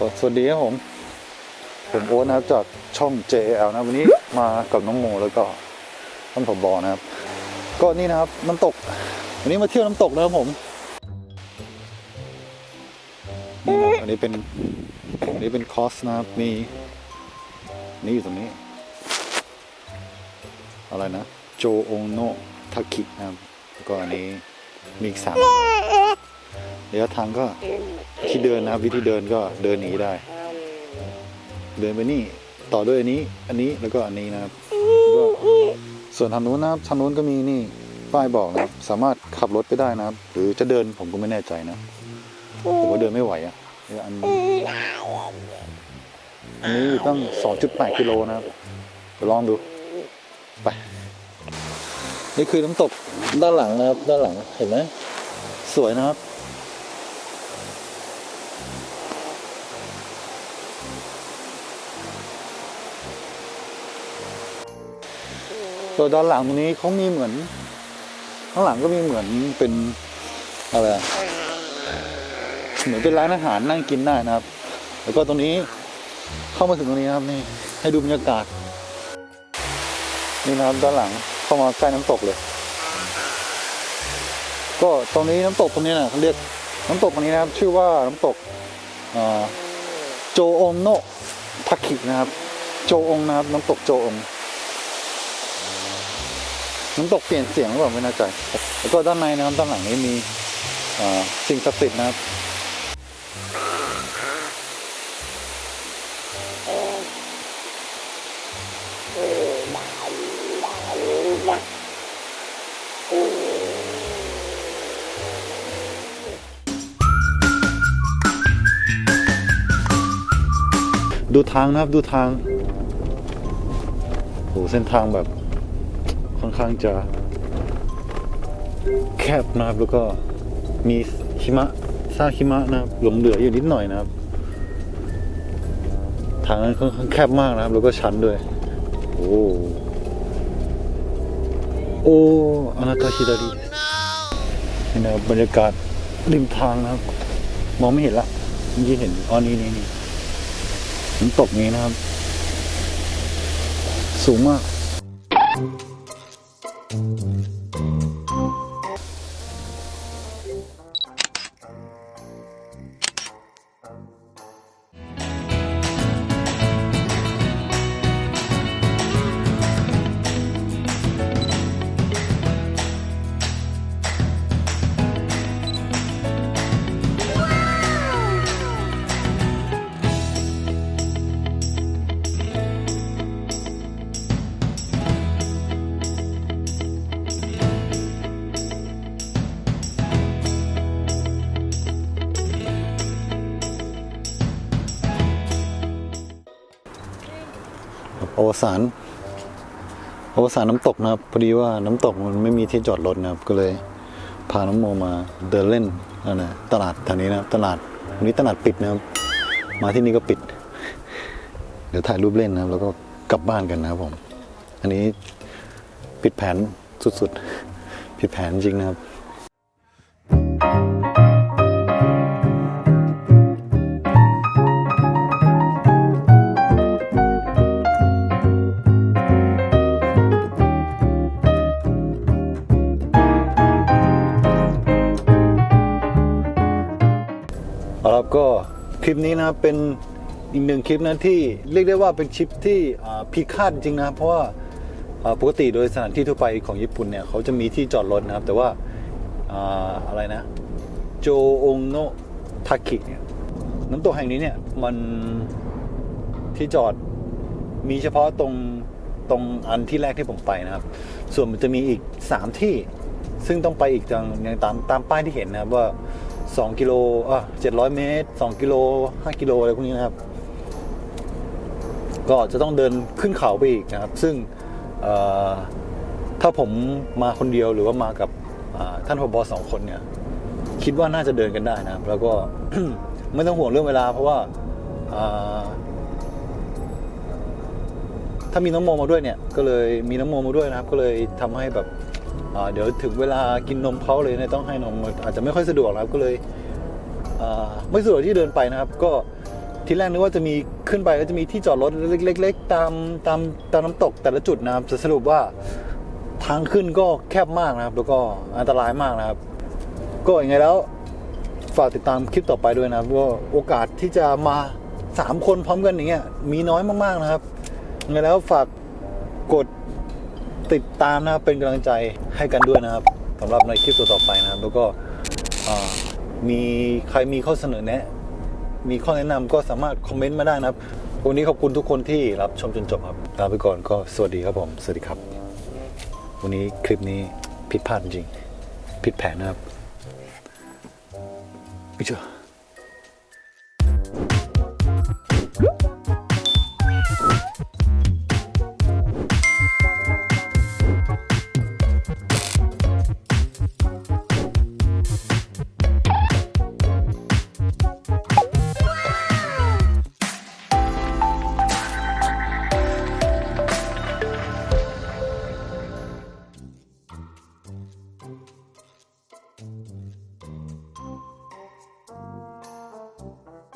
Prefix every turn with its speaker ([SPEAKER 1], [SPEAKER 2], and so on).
[SPEAKER 1] ก็สวัสดีครับผม ผมโอ๊ตนะครับจากช่อง JL นะวันนี้มากับน้องโมแล้วก็ท่านผบนะครับ ก็นี่นะครับน้ำตก วันนี้มาเที่ยวน้ำตกนะครับผมนี่นะอันนี้เป็นอันนี้เป็นคอสนะครับมีนี่อยู่ตรงนี้ อะไรนะ โจโองโนทาคินะครับ ก็อันนี้มีอีกสามระยะทางก็ ที่เดินนะครับ วิธีเดินก็เดินหนีได้ เดินไปนี่ต่อด้วยอันนี้ อันนี้แล้วก็อันนี้นะครับก็ส่วนทางนู้นนะครับทางนู้นก็มีนี่ป้ายบอกนะครับ สามารถขับรถไปได้นะครับ หรือจะเดินผมก็ไม่แน่ใจนะผมว่าเดินไม่ไหวอะอันอันนี้อยู่ตั้ง 2.8 กิโลนะครับลองดูไปนี่คือน้ำตกด้านหลังนะครับ ด้านหลังเห็นไหมสวยนะครับ ตัวด้านหลังตรงนี้เขามีเหมือน ข้างหลังก็มีเหมือนเป็นอะไรเหมือนเป็นร้านอาหารนั่งกินได้นะครับ แล้วก็ตรงนี้เข้ามาถึงตรงนี้นะครับนี่ให้ดูบรรยากาศนี่นะครับด้านหลังเข้ามาใกล้น้ำตกเลย ก็ตรงนี้น้ำตกตรงนี้นะเขาเรียกน้ำตกตรงนี้นะครับ ชื่อว่าน้ำตกโจองโนะทาคินะครับ โจองนะครับ น้ำตกโจอง น้ำตกเปลี่ยนเสียงหรือเปล่าไม่แน่ใจ แล้วก็ด้านในนะครับด้านหลังนี้มีสิ่งศักดิ์สิทธิ์นะครับดูทางนะครับดูทางโหเส้นทางแบบ อนข้างจะแคบนะครับแล้วก็มีหิมะซากหิมะนะครับหลงเหลืออยู่นิดหน่อยนะครับ ทางนั้นค่อนข้างแคบมากนะครับ แล้วก็ชันด้วย โอ้โอ้อนาตาฮิดารินี่นะครับบรรยากาศริมทางนะครับ มองไม่เห็นละเมื่อกี้เห็นอ๋อนี่นี่นี่น้ำตกนี้นะครับ สูงมาก Thank you. อวสานอวสานน้ำตกนะครับ พอดีว่าน้ำตกมันไม่มีที่จอดรถนะครับ ก็เลยพาน้องโมมาเดินเล่นนั่นนะตลาดแถวนี้นะครับ ตลาดวันนี้ตลาดปิดนะครับ มาที่นี่ก็ปิด เดี๋ยวถ่ายรูปเล่นนะครับ แล้วก็กลับบ้านกันนะครับผม อันนี้ปิดแผนสุดๆ ผิดแผนจริงนะครับ ก็คลิปนี้นะเป็นอีกหนึ่งคลิปนะที่เรียกได้ว่าเป็นคลิปที่พิคาดจริงนะเพราะว่าปกติโดยสถานที่ทั่วไปของญี่ปุ่นเนี่ยเขาจะมีที่จอดรถนะครับ แต่ว่าอ่าอะไรนะโจองโนทาคิเนี่ยน้ำตกแห่งนี้เนี่ยมันที่จอดมีเฉพาะตรงตรงอันที่แรกที่ผมไปนะครับ ส่วนมันจะมีอีก 3 ที่ ซึ่งต้องไปอีกทางอย่างตามตามป้ายที่เห็นนะครับว่า 2 กิโลอะ700 เมตร 2 กิโล 5 กิโลอะไรพวกนี้นะครับ ก็จะต้องเดินขึ้นเขาไปอีกนะครับ ซึ่งถ้าผมมาคนเดียวหรือว่ามากับท่านผบสองคนเนี่ยคิดว่าน่าจะเดินกันได้นะครับ แล้วก็ไม่ต้องห่วงเรื่องเวลา เพราะว่าถ้ามีน้องโมมาด้วยเนี่ย ก็เลยมีน้องโมมาด้วยนะครับ ก็เลยทำให้แบบ เดี๋ยวถึงเวลากินนมเขาเลยเนี่ยต้องให้นมอาจจะไม่ค่อยสะดวกนะครับก็เลยไม่สะดวกที่เดินไปนะครับ ก็ทีแรกนึกว่าจะมีขึ้นไปก็จะมีที่จอดรถเล็ก ๆ ตามตามตามน้ำตกแต่ละจุดนะครับจะสรุปว่าทางขึ้นก็แคบมากนะครับ แล้วก็อันตรายมากนะครับ ก็ยังไงแล้วฝากติดตามคลิปต่อไปด้วยนะครับว่าโอกาสที่จะมาสามคนพร้อมกันอย่างเงี้ยมีน้อยมากๆนะครับยังไงแล้วฝากกด ติดตามนะครับเป็นกำลังใจให้กันด้วยนะครับสำหรับในคลิปต่อๆไปนะครับ แล้วก็มีใครมีข้อเสนอแนะ มีข้อแนะนำก็สามารถคอมเมนต์มาได้นะครับ วันนี้ขอบคุณทุกคนที่รับชมจนจบครับลาไปก่อนก็สวัสดีครับผม สวัสดีครับ วันนี้คลิปนี้ผิดพลาดจริงผิดแผนนะครับไม่เชื่อ